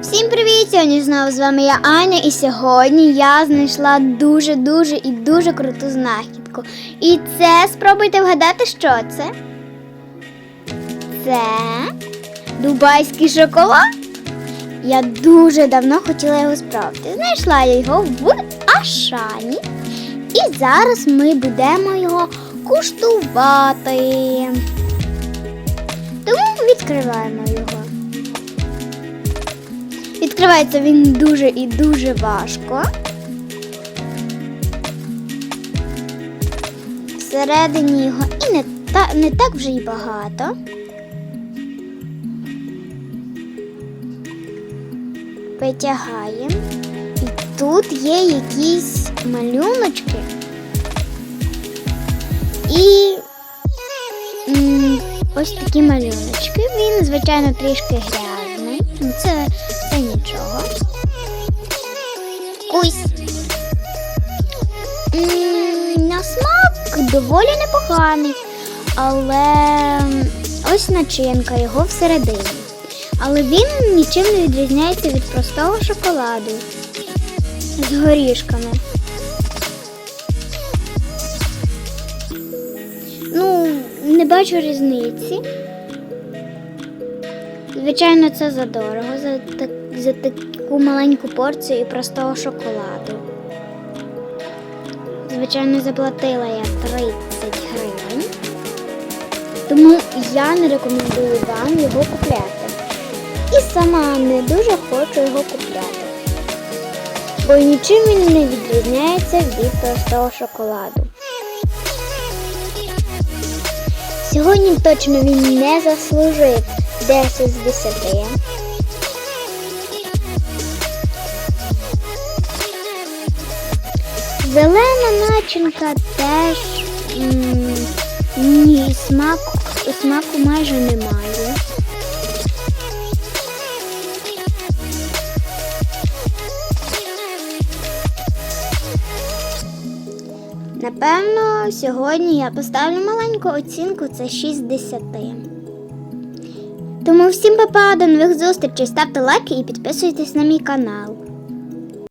Всім привіт! Сьогодні знову з вами я Аня, і сьогодні я знайшла дуже-дуже і дуже круту знахідку. І це спробуйте вгадати, що це. Це дубайський шоколад. Я дуже давно хотіла його спробувати. Знайшла я його в Ашані. І зараз ми будемо його куштувати. Тому відкриваємо його. Відкривається він дуже і дуже важко. Всередині його і не, та, не так вже й багато. Витягаємо. І тут є якісь малюночки. І ось такі малюночки. Він, звичайно, трішки грязний. Це, це нічого. Кусь. На смак доволі непоганий. Але ось начинка його всередині. Але він нічим не відрізняється від простого шоколаду з горішками. Ну, не бачу різниці. Звичайно, це задорого за, так, за таку маленьку порцію і простого шоколаду. Звичайно, заплатила я 30 гривень. Тому я не рекомендую вам його купляти. І сама не дуже хочу його купляти. Бо нічим він не відрізняється від простого шоколаду. Сьогодні точно він не заслужив 10 з 10. Зелена начинка теж м, ні, смак, смаку майже немає. Напевно, сьогодні я поставлю маленьку оцінку це 6 з 10. Тому всім па-па, до нових зустрічей, ставте лайки і підписуйтесь на мій канал.